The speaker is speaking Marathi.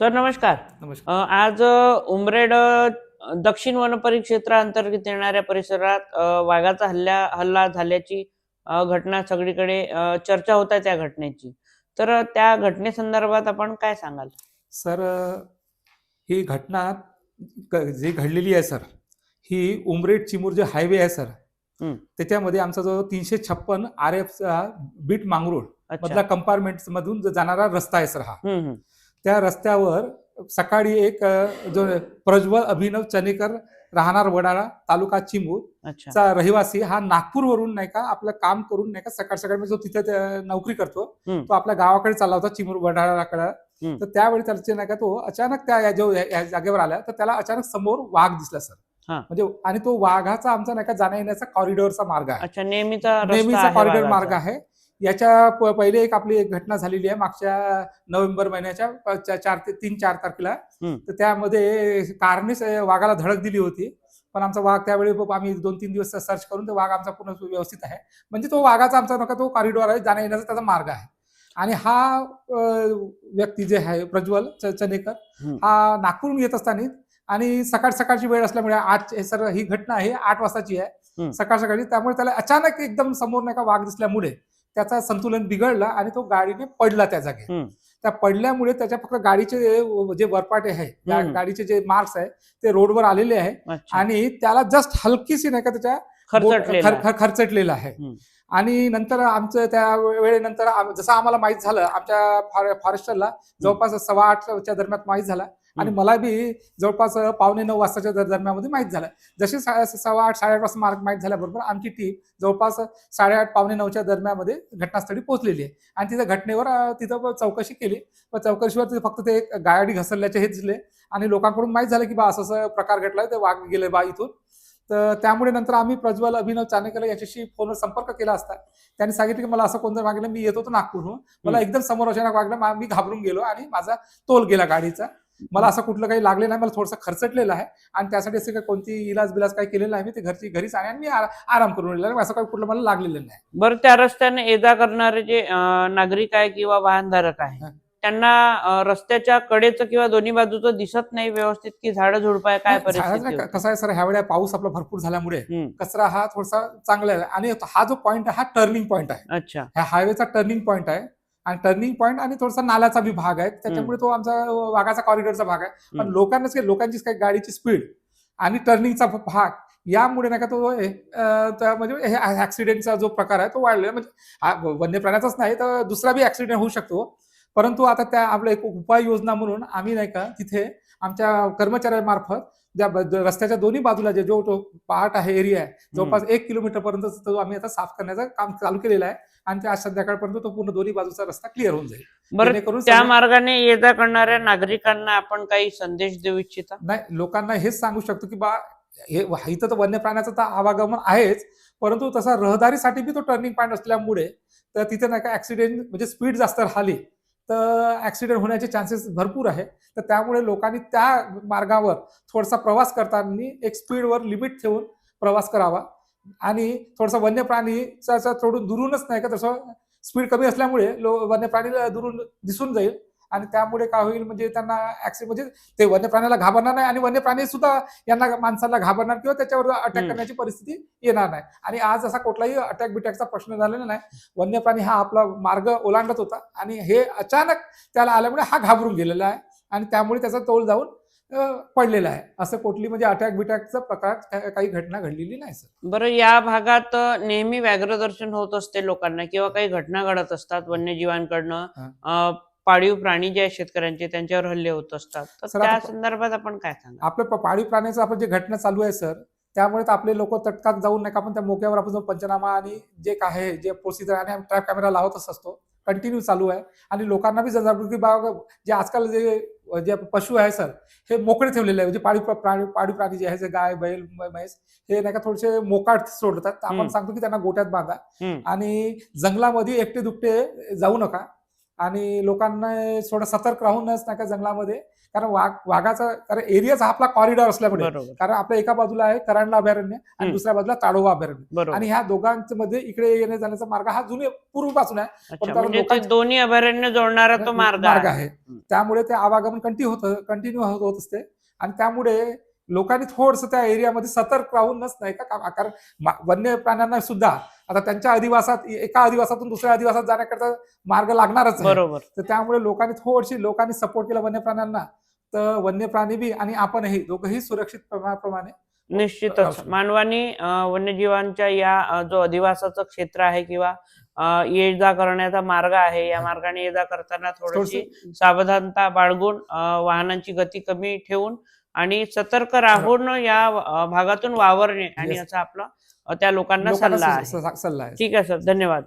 सर नमस्कार. नमस्कार. आज उमरेड दक्षिण वन परिक्षेत्राअंतर्गत येणाऱ्या परिसरात वाघाचा हल्ला हल्ला झाल्याची घटना सगळीकडे चर्चा होत आहे त्या घटनेची. तर त्या घटनेसंदर्भात आपण काय सांगाल? सर ही घटना जी घडलेली आहे सर ही उमरेड चिमूर जे हायवे आहे सर. त्याच्यामध्ये आमचा जो तीनशे छप्पन आर एफ बीट मांगरोळ मधला कंपार्टमेंट मधून जाणारा रस्ता आहे सर हा. त्या रस्त्यावर सकाळी एक जो प्रज्वल अभिनव चनेकर राहणार वडाळा तालुका चिमूर चा रहिवासी हा नागपूरवरून नाही का आपलं काम करून नाही का सकाळ सकाळी म्हणजे जो तिथे त्या नोकरी करतो. तो आपल्या गावाकडे चालला होता चिमूर वडाळाकडे. तर त्यावेळी त्याचे नाही का तो अचानक त्या या जो जागेवर आला तर त्याला अचानक समोर वाघ दिसला सर. म्हणजे आणि तो वाघाचा आमचा नाही का जाण्या येण्याचा कॉरिडॉरचा मार्ग आहे नेहमीचा कॉरिडॉर. मार्ग आहे याच्या प- पहिले एक आपली एक घटना झालेली आहे मागच्या नोव्हेंबर महिन्याच्या चार ते तीन चार तारखेला. तर त्यामध्ये कारनेच वाघाला धडक दिली होती पण आमचा वाघ त्यावेळी आम्ही दोन तीन दिवस सर्च करून तो वाघ आमचा पूर्ण व्यवस्थित आहे म्हणजे तो वाघाचा आमचा नका तो कॉरिडॉर आहे जाण्या येण्याचा त्याचा मार्ग आहे आणि हा व्यक्ती जे आहे प्रज्वल चनेकर. हा नागपूरहून येत असताना आणि सकाळ सकाळची वेळ असल्यामुळे आठ हे सर ही घटना आहे आठ वाजताची आहे. सकाळ सकाळी त्यामुळे त्याला अचानक एकदम समोर नाही का वाघ दिसल्यामुळे त्याचा संतुलन बिघडलं आणि तो गाडीने पडला त्या जागी. त्या पडल्यामुळे त्याच्या फक्त गाडीचे जे वरपाटे आहे. गाडीचे जे मार्क्स आहे ते रोडवर आलेले आहे आणि त्याला जस्ट हलकीशी नाही का त्याच्या खरचटलेला खर- खर- खरचटलेलं आहे. आणि नंतर आमचं त्या वेळेनंतर जसं आम्हाला माहीत झालं आमच्या फॉर- फॉरेस्टरला जवळपास सव्वा आठच्या दरम्यान माहीत झालं आणि. मला बी जवळपास पावणे नऊ वाजताच्या दर- दरम्यानमध्ये माहीत झालं. जसे सा- सव्वा आठ साडेआठ वाजता मार्क माहीत झाल्याबरोबर आमची टीम जवळपास साडेआठ पावणे नऊच्या दरम्यानमध्ये घटनास्थळी पोहोचलेली आहे. आणि तिथं घटनेवर तिथं चौकशी केली. व चौकशीवर तिथे फक्त ते गाडी घसरल्याचे हे दिसले. आणि लोकांकडून माहीत झालं की बा असं असं प्रकार घडलाय ते वाघ गेले बा इथून. तर त्यामुळे नंतर आम्ही प्रज्वल अभिनव चाणेकर याच्याशी फोनवर संपर्क केला असता. त्यांनी सांगितलं की मला असं कोणतं मागलं मी येत होतो नागपूरहून. मला. एकदम समोर अचानक वागलं मी घाबरून गेलो आणि माझा तोल गेला गाडीचा. मला असं कुठलं काही लागले नाही मला थोडंसं खर्चटलेलं आहे. आणि त्यासाठी असं काही कोणती इलाज बिलाज काही केलेलं आहे मी ते घरची घरीच आहे आणि मी आरा- आराम करून. असं काही कुठलं मला लागलेलं नाही. बरं त्या रस्त्याने ये जा करणारे जे नागरिक आहे किंवा वाहनधारक आहे. त्यांना रस्त्याच्या कडेचं किंवा दोन्ही बाजूचं दिसत नाही व्यवस्थित की झाडं झुडप आहे काय? कसं आहे सर ह्या वेळेला पाऊस आपला भरपूर झाल्यामुळे कचरा हा थोडासा चांगला आहे. आणि हा जो पॉईंट आहे हा टर्निंग पॉईंट आहे. अच्छा. ह्या हायवेचा टर्निंग पॉईंट आहे. आणि टर्निंग पॉईंट आणि थोडासा नाल्याचा बी भाग आहे. त्याच्यामुळे तो आमचा वाघाचा कॉरिडॉरचा भाग आहे. पण. लोकांनाच काय लोकांचीच काही गाडीची स्पीड आणि टर्निंगचा भाग यामुळे नाही का तो म्हणजे हे ऍक्सिडेंटचा जो प्रकार आहे तो वाढलेला म्हणजे वन्य प्राण्याचाच नाही तर दुसरा बी ऍक्सिडेंट होऊ शकतो. परंतु आता त्या आपल्या एक उपाययोजना म्हणून आम्ही नाही का तिथे आमच्या कर्मचाऱ्यांमार्फत ज्या रस्त्याच्या दोन्ही बाजूला जे जो तो पार्ट आहे एरिया आहे जवळपास एक किलोमीटर पर्यंत तो आम्ही आता साफ करण्याचं काम चालू केलेलं आहे आणि आज संध्याकाळपर्यंत तो पूर्ण दोन्ही बाजूचा रस्ता क्लिअर होऊन जाईल. बरं त्या मार्गाने ये जा करणाऱ्या नागरिकांना आपण काही संदेश देऊ इच्छिता? नाही लोकांना हेच सांगू शकतो की बा हे इथं तर वन्य प्राण्याचं तर आवागमन आहेच परंतु तसा रहदारीसाठी बी तो टर्निंग पॉईंट असल्यामुळे तर तिथे नाही का ऍक्सिडेंट म्हणजे स्पीड जास्त राहिली तर ऍक्सिडेंट होण्याचे चान्सेस भरपूर आहे. तर त्यामुळे लोकांनी त्या मार्गावर थोडासा प्रवास करताना एक स्पीडवर लिमिट ठेवून प्रवास करावा. आणि थोडासा वन्य प्राणीचा थोडून दुरूनच नाही का तसं स्पीड कमी असल्यामुळे लो वन्य प्राणीला दुरून दिसून जाईल. आणि त्यामुळे काय होईल म्हणजे त्यांना ऍक्सिडेंट म्हणजे ते वन्य प्राण्याला घाबरणार नाही आणि वन्य प्राणी सुद्धा यांना माणसाला घाबरणार किंवा त्याच्यावर अटॅक. करण्याची परिस्थिती येणार नाही. आणि आज असा कुठलाही अटॅक बिटॅकचा प्रश्न झालेला नाही. वन्य प्राणी हा आपला मार्ग ओलांडत होता आणि हे अचानक त्याला आल्यामुळे हा घाबरून गेलेला आहे आणि त्यामुळे त्याचा तोल जाऊन पडलेला आहे. असं कुठली म्हणजे अटॅक बिटॅकचा प्रकार काही घटना घडलेली नाही सर बरं या भागात नेहमी व्याघ्र दर्शन होत असते लोकांना किंवा काही घटना घडत असतात वन्यजीवांकडनं. पाळीव प्राणी जे आहेत शेतकऱ्यांचे त्यांच्यावर हल्ले होत असतात. तर सर, त्या आता- संदर्भात आपण काय सांगा आपलं पाळीव प्राण्याचं आपण जे घटना चालू आहे सर त्यामुळे तर आपले लोक तटकात जाऊन नाही का आपण त्या मोक्यावर आपण जो पंचनामा आणि जे काय आहे जे प्रोसिजर आणि आम्ही ट्रॅप कॅमेरा लावतच असतो. कंटिन्यू चालू आहे. आणि लोकांना बी जनजागृती बाबा जे आजकाल जे जे पशु आहे सर हे मोकळे ठेवलेले आहे. म्हणजे पाळीव प्रा- प्राणी पाळीव प्राणी जे आहे जे गाय बैल म- म्हैस हे नाही का थोडेसे मोकाट सोडतात. तर आपण हम्म. सांगतो की त्यांना गोट्यात बांधा. हम्म. आणि जंगलामध्ये एकटे दुकटे जाऊ नका. आणि लोकांना थोडं सतर्क राहूनच नाही का जंगलामध्ये कारण वाघ वाघाचा कारण एरियाच आपला कॉरिडॉर असल्यामुळे. कारण आपल्या एका बाजूला आहे करांडला अभयारण्य आणि. दुसऱ्या बाजूला ताडोबा अभयारण्य. आणि ह्या दोघांच्या मध्ये इकडे येण्या जाण्याचा मार्ग हा जुने पूर्वीपासून आहे. म्हणजे दोन्ही अभयारण्य जोडणारा तो मार्ग आहे. त्यामुळे ते आवागमन कंटिन्यू होत कंटिन्यू होत असते. आणि त्यामुळे लोकांनी थोडस त्या एरियामध्ये सतर्क राहूनच नाही का? कारण वन्य प्राण्यांना सुद्धा आता त्यांच्या अधिवासात एका अधिवासातून दुसऱ्या अधिवासात जाण्याकरता मार्ग लागणारच बरोबर. तर त्यामुळे लोकांनी थोडीशी लोकांनी सपोर्ट केला वन्य प्राण्यांना तर वन्य प्राणी बी आणि आपणही दोघंही सुरक्षित प्रमाणाप्रमाणे निश्चितच. मानवानी वन्यजीवांच्या या जो अधिवासाचं क्षेत्र आहे किंवा ये जा करण्याचा मार्ग आहे या मार्गाने ये जा करताना थोडीशी सावधानता बाळगून वाहनांची गती कमी ठेवून आणि सतर्क राहून या भागातून वावरणे आणि. असा आपला त्या लोकांना सल्ला आहे. सल्ला आहे. ठीक आहे सर. धन्यवाद.